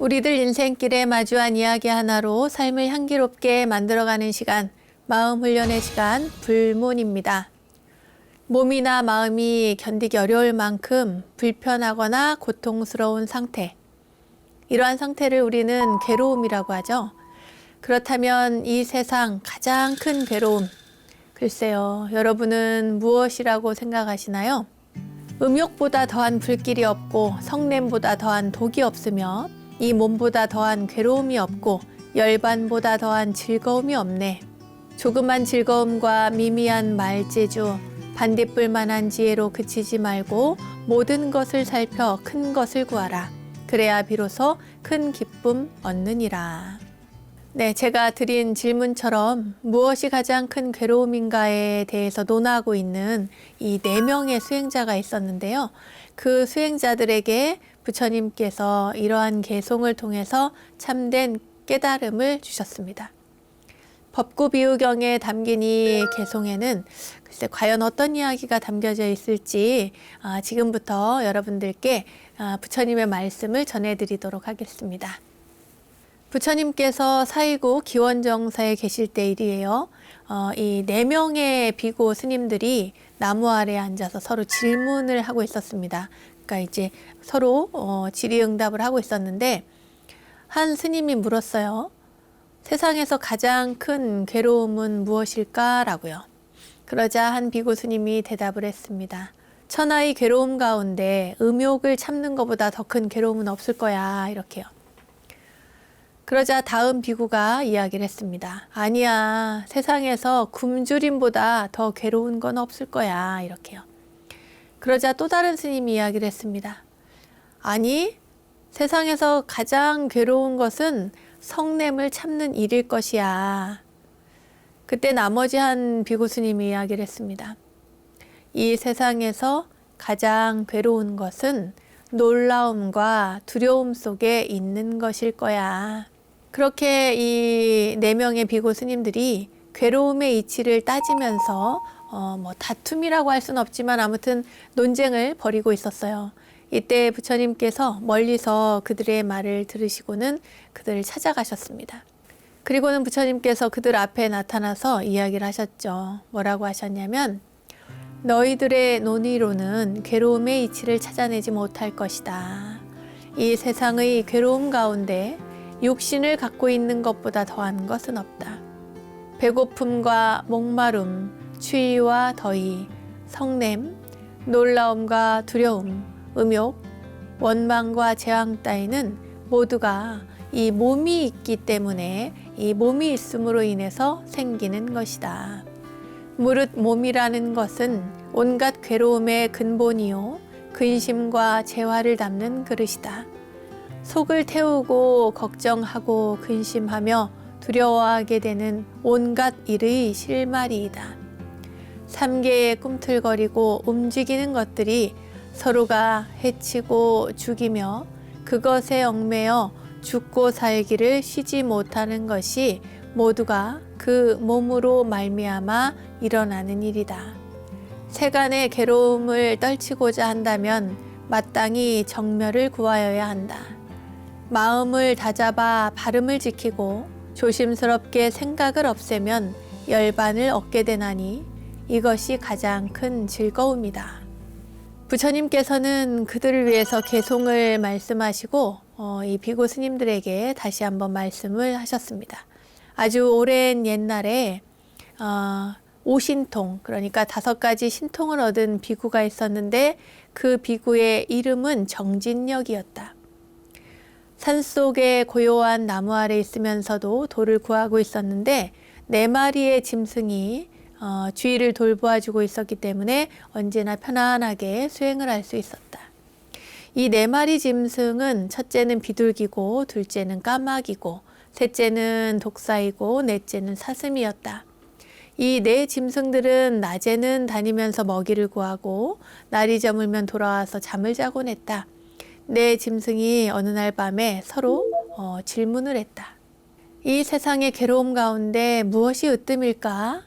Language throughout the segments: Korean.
우리들 인생길에 마주한 이야기 하나로 삶을 향기롭게 만들어가는 시간, 마음 훈련의 시간, 불문입니다. 몸이나 마음이 견디기 어려울 만큼 불편하거나 고통스러운 상태. 이러한 상태를 우리는 괴로움이라고 하죠. 그렇다면 이 세상 가장 큰 괴로움, 글쎄요, 여러분은 무엇이라고 생각하시나요? 음욕보다 더한 불길이 없고 성냄보다 더한 독이 없으며 이 몸보다 더한 괴로움이 없고 열반보다 더한 즐거움이 없네. 조그만 즐거움과 미미한 말재주, 반딧불만한 지혜로 그치지 말고 모든 것을 살펴 큰 것을 구하라. 그래야 비로소 큰 기쁨 얻느니라. 네, 제가 드린 질문처럼 무엇이 가장 큰 괴로움인가에 대해서 논하고 있는 이 네 명의 수행자가 있었는데요. 그 수행자들에게 부처님께서 이러한 개송을 통해서 참된 깨달음을 주셨습니다. 법구비유경에 담긴 이 개송에는 글쎄 과연 어떤 이야기가 담겨져 있을지 아, 지금부터 여러분들께 아, 부처님의 말씀을 전해드리도록 하겠습니다. 부처님께서 사이고 기원정사에 계실 때 일이에요. 어, 이네 명의 비고 스님들이 나무 아래에 앉아서 서로 질문을 하고 있었습니다. 그러니까 이제 서로 어, 질의응답을 하고 있었는데 한 스님이 물었어요. 세상에서 가장 큰 괴로움은 무엇일까라고요. 그러자 한 비고 스님이 대답을 했습니다. 천하의 괴로움 가운데 음욕을 참는 것보다 더 큰 괴로움은 없을 거야 이렇게요. 그러자 다음 비구가 이야기를 했습니다. 아니야, 세상에서 굶주림보다 더 괴로운 건 없을 거야. 이렇게요. 그러자 또 다른 스님이 이야기를 했습니다. 아니, 세상에서 가장 괴로운 것은 성냄을 참는 일일 것이야. 그때 나머지 한 비구 스님이 이야기를 했습니다. 이 세상에서 가장 괴로운 것은 놀라움과 두려움 속에 있는 것일 거야. 그렇게 이 네 명의 비고 스님들이 괴로움의 이치를 따지면서 어, 뭐 다툼이라고 할 수는 없지만 아무튼 논쟁을 벌이고 있었어요. 이때 부처님께서 멀리서 그들의 말을 들으시고는 그들을 찾아가셨습니다. 그리고는 부처님께서 그들 앞에 나타나서 이야기를 하셨죠. 뭐라고 하셨냐면 너희들의 논의로는 괴로움의 이치를 찾아내지 못할 것이다. 이 세상의 괴로움 가운데 육신을 갖고 있는 것보다 더한 것은 없다. 배고픔과 목마름, 추위와 더위, 성냄, 놀라움과 두려움, 음욕, 원망과 재앙 따위는 모두가 이 몸이 있기 때문에 이 몸이 있음으로 인해서 생기는 것이다. 무릇 몸이라는 것은 온갖 괴로움의 근본이요 근심과 재화를 담는 그릇이다. 속을 태우고 걱정하고 근심하며 두려워하게 되는 온갖 일의 실마리이다. 삼계에 꿈틀거리고 움직이는 것들이 서로가 해치고 죽이며 그것에 얽매여 죽고 살기를 쉬지 못하는 것이 모두가 그 몸으로 말미암아 일어나는 일이다. 세간의 괴로움을 떨치고자 한다면 마땅히 정멸을 구하여야 한다. 마음을 다잡아 발음을 지키고 조심스럽게 생각을 없애면 열반을 얻게 되나니 이것이 가장 큰 즐거움이다. 부처님께서는 그들을 위해서 개송을 말씀하시고 어, 이 비고 스님들에게 다시 한번 말씀을 하셨습니다. 아주 오랜 옛날에 어, 오신통 그러니까 다섯 가지 신통을 얻은 비구가 있었는데 그 비구의 이름은 정진력이었다. 산속에 고요한 나무 아래 있으면서도 돌을 구하고 있었는데 네 마리의 짐승이 어, 주위를 돌보아 주고 있었기 때문에 언제나 편안하게 수행을 할 수 있었다. 이 네 마리 짐승은 첫째는 비둘기고 둘째는 까마귀고 셋째는 독사이고 넷째는 사슴이었다. 이 네 짐승들은 낮에는 다니면서 먹이를 구하고 날이 저물면 돌아와서 잠을 자곤 했다. 내 짐승이 어느 날 밤에 서로 어, 질문을 했다. 이 세상의 괴로움 가운데 무엇이 으뜸일까?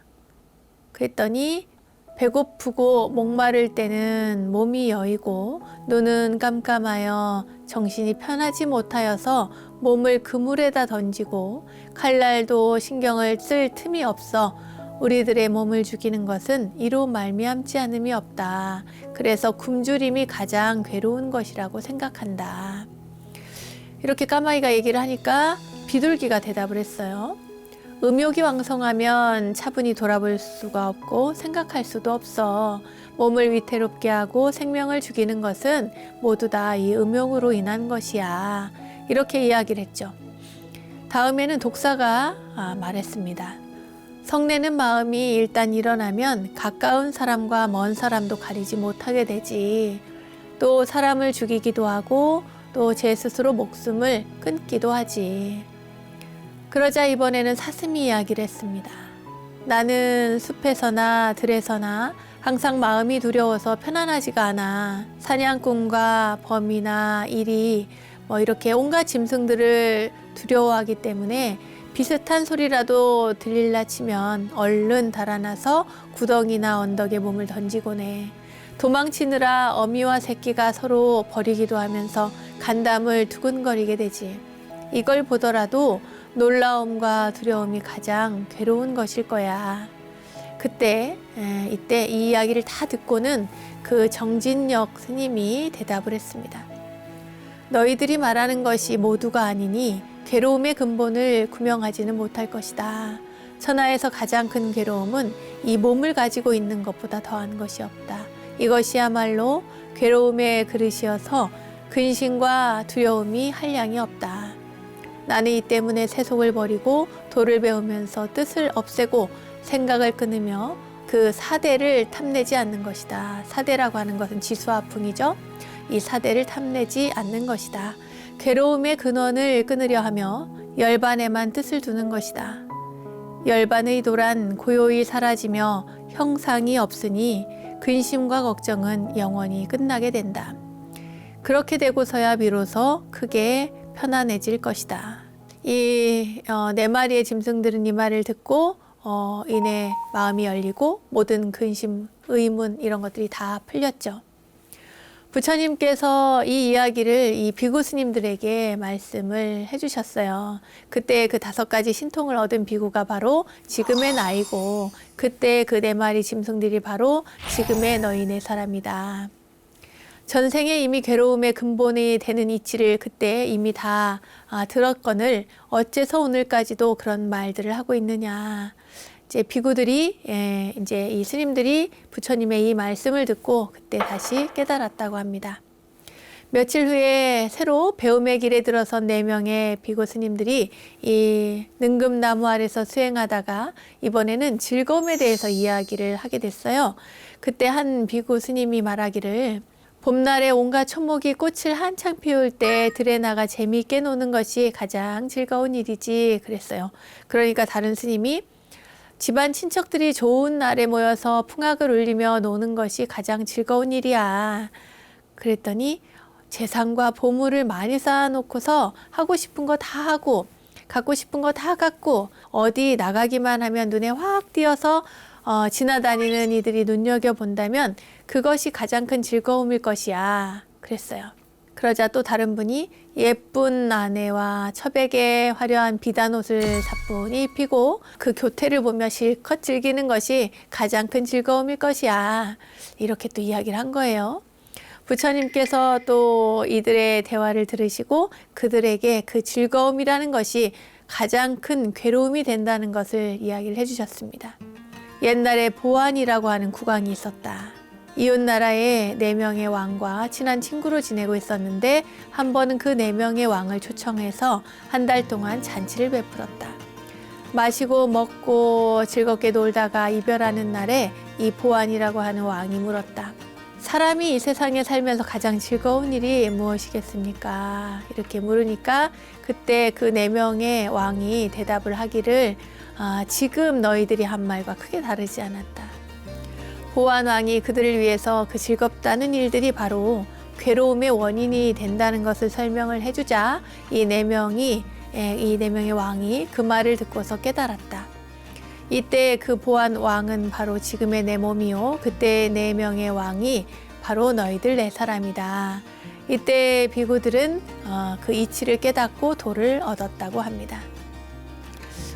그랬더니 배고프고 목마를 때는 몸이 여이고 눈은 깜깜하여 정신이 편하지 못하여서 몸을 그물에다 던지고 칼날도 신경을 쓸 틈이 없어 우리들의 몸을 죽이는 것은 이로 말미암지 않음이 없다. 그래서 굶주림이 가장 괴로운 것이라고 생각한다. 이렇게 까마귀가 얘기를 하니까 비둘기가 대답을 했어요. 음욕이 왕성하면 차분히 돌아볼 수가 없고 생각할 수도 없어. 몸을 위태롭게 하고 생명을 죽이는 것은 모두 다 이 음욕으로 인한 것이야. 이렇게 이야기를 했죠. 다음에는 독사가 아, 말했습니다. 성내는 마음이 일단 일어나면 가까운 사람과 먼 사람도 가리지 못하게 되지. 또 사람을 죽이기도 하고 또 제 스스로 목숨을 끊기도 하지. 그러자 이번에는 사슴이 이야기를 했습니다. 나는 숲에서나 들에서나 항상 마음이 두려워서 편안하지가 않아. 사냥꾼과 범이나 일이 뭐 이렇게 온갖 짐승들을 두려워하기 때문에 비슷한 소리라도 들릴라 치면 얼른 달아나서 구덩이나 언덕에 몸을 던지곤 해. 도망치느라 어미와 새끼가 서로 버리기도 하면서 간담을 두근거리게 되지. 이걸 보더라도 놀라움과 두려움이 가장 괴로운 것일 거야. 그때, 에, 이때 이 이야기를 다 듣고는 그 정진역 스님이 대답을 했습니다. 너희들이 말하는 것이 모두가 아니니 괴로움의 근본을 구명하지는 못할 것이다. 천하에서 가장 큰 괴로움은 이 몸을 가지고 있는 것보다 더한 것이 없다. 이것이야말로 괴로움의 그릇이어서 근심과 두려움이 한량이 없다. 나는 이 때문에 세속을 버리고 도를 배우면서 뜻을 없애고 생각을 끊으며 그 사대를 탐내지 않는 것이다. 사대라고 하는 것은 지수화풍이죠. 이 사대를 탐내지 않는 것이다. 괴로움의 근원을 끊으려 하며 열반에만 뜻을 두는 것이다. 열반의 도란 고요히 사라지며 형상이 없으니 근심과 걱정은 영원히 끝나게 된다. 그렇게 되고서야 비로소 크게 편안해질 것이다. 이네 마리의 짐승들은 이 말을 듣고 어, 이내 마음이 열리고 모든 근심, 의문 이런 것들이 다 풀렸죠. 부처님께서 이 이야기를 이 비구스님들에게 말씀을 해주셨어요. 그때 그 다섯 가지 신통을 얻은 비구가 바로 지금의 나이고, 그때 그 네 마리 짐승들이 바로 지금의 너희 네 사람이다. 전생에 이미 괴로움의 근본이 되는 이치를 그때 이미 다 아, 들었거늘 어째서 오늘까지도 그런 말들을 하고 있느냐. 이제 비구들이 예, 이제 이 스님들이 부처님의 이 말씀을 듣고 그때 다시 깨달았다고 합니다. 며칠 후에 새로 배움의 길에 들어선 네 명의 비구 스님들이 이 능금나무 아래서 수행하다가 이번에는 즐거움에 대해서 이야기를 하게 됐어요. 그때 한 비구 스님이 말하기를 봄날에 온갖 초목이 꽃을 한창 피울 때 들에 나가 재미있게 노는 것이 가장 즐거운 일이지 그랬어요. 그러니까 다른 스님이 집안 친척들이 좋은 날에 모여서 풍악을 울리며 노는 것이 가장 즐거운 일이야. 그랬더니 재산과 보물을 많이 쌓아놓고서 하고 싶은 거 다 하고 갖고 싶은 거 다 갖고 어디 나가기만 하면 눈에 확 띄어서 어, 지나다니는 이들이 눈여겨본다면 그것이 가장 큰 즐거움일 것이야. 그랬어요. 그러자 또 다른 분이 예쁜 아내와 처백에 화려한 비단 옷을 사뿐히 입히고 그 교태를 보며 실컷 즐기는 것이 가장 큰 즐거움일 것이야. 이렇게 또 이야기를 한 거예요. 부처님께서 또 이들의 대화를 들으시고 그들에게 그 즐거움이라는 것이 가장 큰 괴로움이 된다는 것을 이야기를 해주셨습니다. 옛날에 보안이라고 하는 국왕이 있었다. 이웃 나라에 네 명의 왕과 친한 친구로 지내고 있었는데 한 번은 그 네 명의 왕을 초청해서 한 달 동안 잔치를 베풀었다. 마시고 먹고 즐겁게 놀다가 이별하는 날에 이 보안이라고 하는 왕이 물었다. 사람이 이 세상에 살면서 가장 즐거운 일이 무엇이겠습니까? 이렇게 물으니까 그때 그 네 명의 왕이 대답을 하기를 아, 지금 너희들이 한 말과 크게 다르지 않았다. 보안 왕이 그들을 위해서 그 즐겁다는 일들이 바로 괴로움의 원인이 된다는 것을 설명을 해주자 이 네 명이 이 네 명의 왕이 그 말을 듣고서 깨달았다. 이때 그 보안 왕은 바로 지금의 내 몸이요. 그때 네 명의 왕이 바로 너희들 네 사람이다. 이때 비구들은 어, 그 이치를 깨닫고 도를 얻었다고 합니다.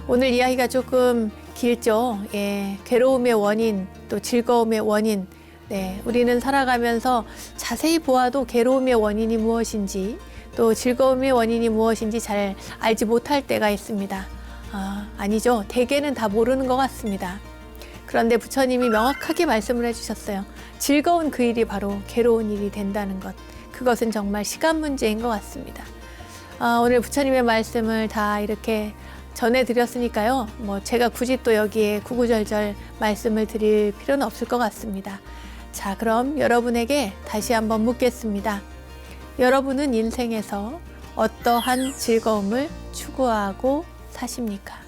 오늘 이야기가 조금 길죠. 예, 괴로움의 원인, 또 즐거움의 원인. 네, 우리는 살아가면서 자세히 보아도 괴로움의 원인이 무엇인지, 또 즐거움의 원인이 무엇인지 잘 알지 못할 때가 있습니다. 아, 아니죠. 대개는 다 모르는 것 같습니다. 그런데 부처님이 명확하게 말씀을 해주셨어요. 즐거운 그 일이 바로 괴로운 일이 된다는 것. 그것은 정말 시간 문제인 것 같습니다. 아, 오늘 부처님의 말씀을 다 이렇게 전해드렸으니까요. 뭐 제가 굳이 또 여기에 구구절절 말씀을 드릴 필요는 없을 것 같습니다. 자, 그럼 여러분에게 다시 한번 묻겠습니다. 여러분은 인생에서 어떠한 즐거움을 추구하고 사십니까?